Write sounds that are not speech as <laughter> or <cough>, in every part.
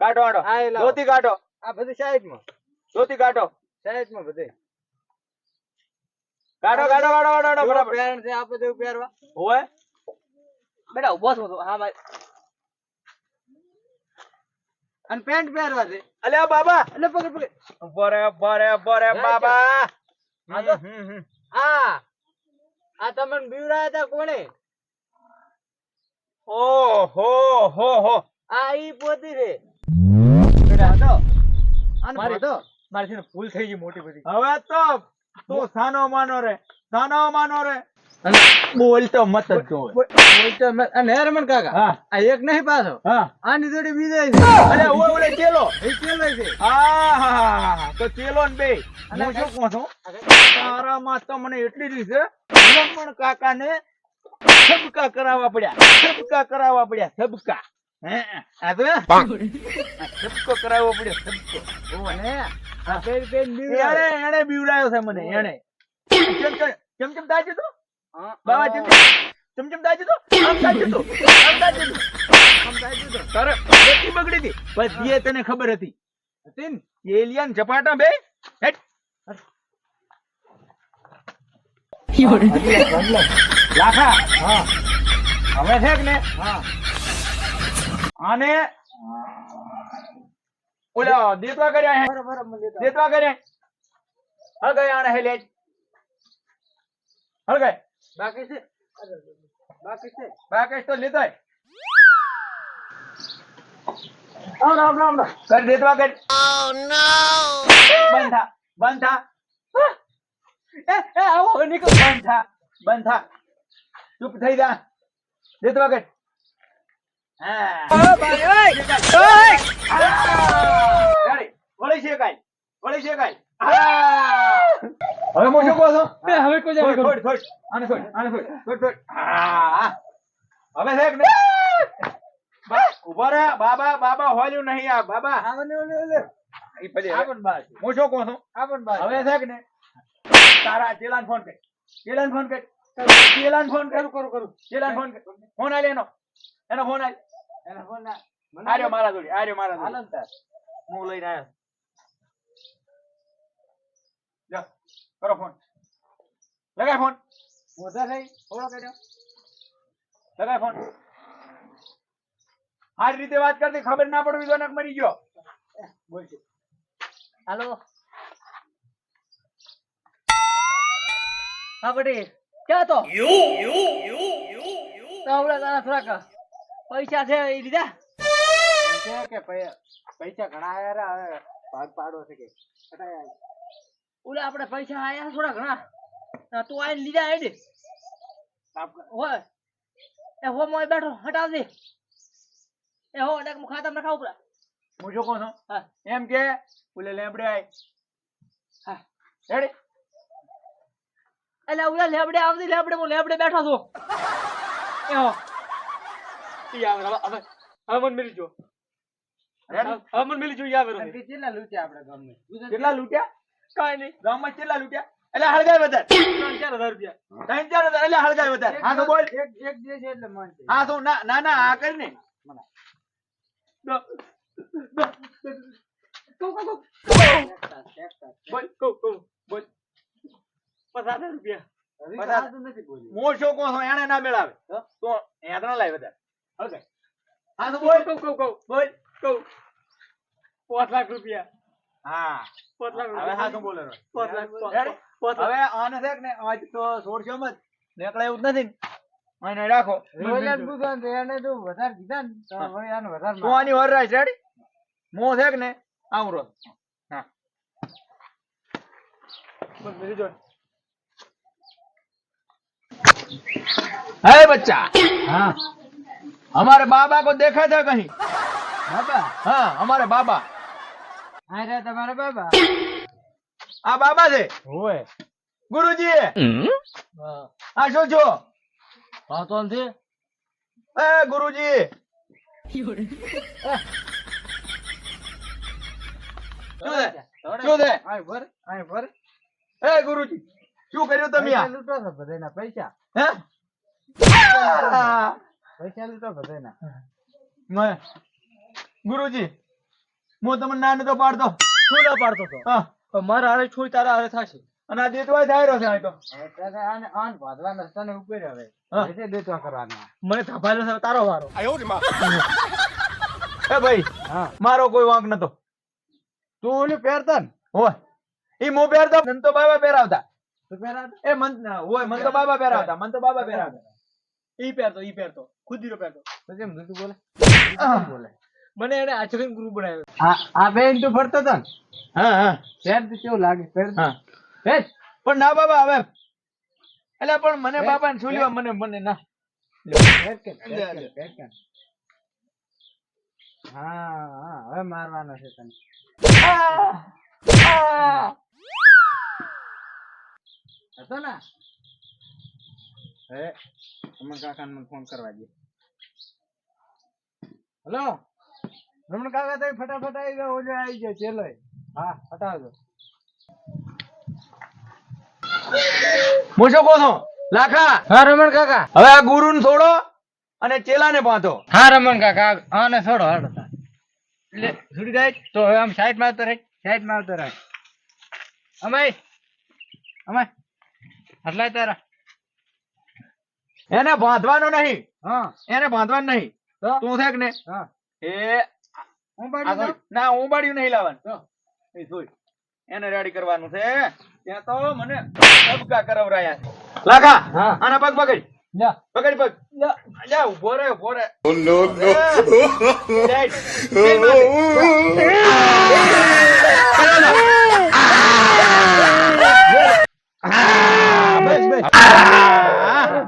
કાઢો આડો. ધોતી કાઢો. આ બધું સાઈડમાં. ધોતી કાઢો. સાઈડમાં બધે. કાઢો કાઢો કાઢો કાઢો બરાબર. પેરણ છે આ બધું પહેરવા હોય બેટા ઊભો છું. હા ભાઈ. અને પેન્ટ પહેરવા છે અલ્યા બાબા. એટલે પકડ પકડ. બરે બરે બરે બાબા. આ આ. તમને બીવરાયા હતા કોણે? ઓહો હો હો આ ઈ પોતી રે બેટા તો આને મારી- ફોટો મારી છે ને ભૂલ થઈ ગઈ મોટી બધી. હવે તો તું સાનો માનો રે સાનો માનો રે. બોલતો મત જ જોવે. બોલતો મત. અને હેરમન કાકા આ એક નહીં પાછો. હા. આની જોડે બીજો છે અરે ઓય ઓલે ચેલો. એ કેલો છે. હા તો ચેલો ને બે. હું શું કહું છું? તારામાં તો મને એટલી રીત છે લમણ કાકાને સબકા કરાવવા પડ્યા સબકા કરાવવા પડ્યા સબકા હે? આ તો સબકો કરાવવો પડ્યો સબકો અને એને બીવડાયો છે મને એને ચમ ચમ તું? હા, બાબા ચમ ચમ ચમ તું? આમ દાજ્યું તો? આમ દાજ્યું તું? આમ થાય તો. તારે બેટી બગડી હતી. બસ એ તને ખબર હતી. હતી ને? એલિયન ઝપાટા બે. હેટ. લાખા. હા. હવે છે ને હા. આને ઓલા દેતવા કર્યા હે. દેતવા કર્યા હળ ગયા આને હેલે હળ ગઈ. બાકી છે? બાકી છે? બાકી તો લેતો રામ રામ રામ રામ. કર દેતવા કર ઓ નો બંધા બંધા એ એ આવો નીકળ. બંધા બંધા ચૂપ થઈ જા. દેતવા કર હા. વળી હવે હું કહો છો હવે કોઈ જાય છોડ, છોડ, છોડ. આને છોડ, આને છોડ, છોડ, છોડ. હવે છે ને નહીં? બા- બાબા બાબા હોલ્યું નહીં આ બાબા. આ મને ઓલે ઓલે ઈ પછી આપણ છે. હું બાસ કહું છું આ પણ બાર હવે છે કે ને તારા ચેલાન ફોન કર. ચેલાન ફોન કર. ચેલાન ફોન કર. કરું કરું ચેલાન ફોન કર. ફોન આલે એનો. એનો ફોન આલે. એનો ફોન ના આર્યો મારા જોડી આર્યો મારા જોડી. આનંદ સર હું લઈને આવ્યો જા કરો ફોન લગાય ફોન મોઢા થઈ થોડો કર્યો. લગાય ફોન સારી રીતે વાત કરતી ખબર ના પડવી તો નક મરી ગયો. બોલશે હાલો. હા બટી ક્યાં તો તારા થોડાક પૈસા છે એ લીધા? કે કે પૈસા ઘણા આયા રા, હવે ભાગ પાડો છે કે? ઓલા. આપણે પૈસા આયા થોડા ઘણા. તું આઈને લીધા હેડ. હોય. એ હો મોય બેઠો હટાવ દે. એ હો ડાક મુ ખાતા રખાવ પડે હું જો કોનો એમ કે ઓલે લેબડે આય. હા. રેડી એટલે ઓલા લેબડે આવતી લેબડે હું લેબડે બેઠો છું. એ હો. આવે હવે હવે હવે મિલી જો. હવે મન મિલી જો ઈ આવે કેટલા લૂંટ્યા આપણે ગામને? કેટલા લૂટ્યા? કાઈ નહીં. ગામમાં કેટલા લૂટ્યા? એટલે હળગાય વધારે. ત્રણ ચાર હજાર રૂપિયા. ત્રણ ચાર હજાર એટલે હળગાય વધારે. હા તો બોલ. એક એક જે છે એટલે મન હા તો ના ના ના આ કરી ને. કહું કહું કહું એકતા, એકતા. બોલ પચાસ. રૂપિયા એને ના મેળાવે. તો? તો યાદ ના લાય વધારે. ઓકે હા તો બોલ. કહું કહું કહું પાંચ લાખ રૂપિયા. હા. પાંચ લાખ હવે હા તો બોલો પાંચ લાખ હવે આને છે ને આજ તો છોડશો મત નીકળે એવું નથી અને રાખો. રોયલ બુધન તો એને તો વધારે દીધા ને તો હવે આને વધારે તો આની વર રાખ રેડી મો છે ને આવું રો હા. બસ મેરી જોઈ. હે બચ્ચા. હા. हमारे बाबा को देखा था कहीं બાબા हाँ हमारे बाबा હા રે તમારા બાબા આ બાબા છે હોય ગુરુજી હા આ શું છો હા તો છે એ ગુરુજી શું છે શું છે આય ભર આય ભર એ ગુરુજી શું કર્યું તમે પૈસા આ લૂંટો છો બધાયના પૈસા હે ગુરુજી હું તમને ના નતો પાડતો. શું ના પાડતો તો? હા. મારા હારે છોડી તારા હારે થશે. અને આ દેતવાય થાય રહ્યો છે આ તો. આને આન બાંધવાનો નસ્તાને ઉપર હવે. એટલે દેતવા કરવાનો. મને ધપાયેલો છે તારો વારો. <laughs> એ ભાઈ હા. મારો કોઈ વાંક નતો. તું ઓલું પહેરતા ને? હોય ઈ મો પહેરતા મન તો બાબા પહેરાવતા. તું પહેરાવતા? એ મન હોય મન તો બાબા પહેરાવતા મન તો બાબા પહેરાવતા. ઈ પહેરતો એ પહેરતો. ખુદીરો પહેરતો. તો કેમ તું બોલે? બોલે? મને એને આચરણ ગુરુ બનાવ્યો. આ આ બેન તો ફરતો તો હા હા. પહેર તો કેવું લાગે? પહેર હા. પહેર. પણ ના બાબા હવે. એટલે પણ મને બાબા ને છોલ્યો મને મને ના. પહેર કે, પહેર કે, હા હા હવે મારવાનો છે તને! હતો ને? હવે રમણ કાકા મને ફોન કરવા દે હેલો રમણ કાકા તો ફટાફટ આવી ગયો ઓલો આવી ગયો ચેલો હા ફટાવજો મોશો શું લાખા? હા રમણ કાકા. હવે આ ગુરુ ને છોડો અને ચેલાને બાંધો. હા રમણ કાકા આને છોડો હાડો તાર. એટલે છૂટી જાય? તો હવે આમ સાઈડમાં આવતો રહે સાઈડમાં આવતો રહે. અમે અમે આટલા તારા. એને બાંધવાનો નહીં. હા. એને બાંધવાનું નહીં. તો? થાક ને હા. એ? ના? હું બાળ્યું નહીં લાવવાનું. તો? એ જોઈ એને રેડી કરવાનું છે. ત્યાં તો મને પગકા કરવરાયા છે. લાખા આના પગ પકડ. પકડ પગ. ઊભો રે ઊભો રે નો નો બસ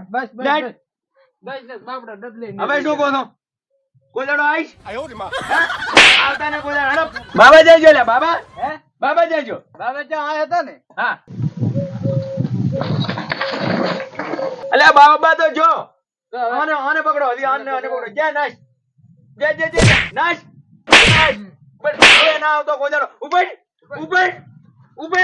બસ બસ બસ. બસ. બસ બસ બાપડો ડબલે હવે શું કહો છો? કોઈ દાડો આવતા ને બાબા જઈજો લે બાબા. હે? બાબા જઈજો બાબા ત્યાં આયા હતા ને? હા. અલ્યા બાબા તો જો. આને આને પકડો હજી આને આને પકડો. જા નાશ. જા જા જા નાશ. નાશ ઉપર ના આવતો કોઈ દાડો ઉપર ઉપર ઉપર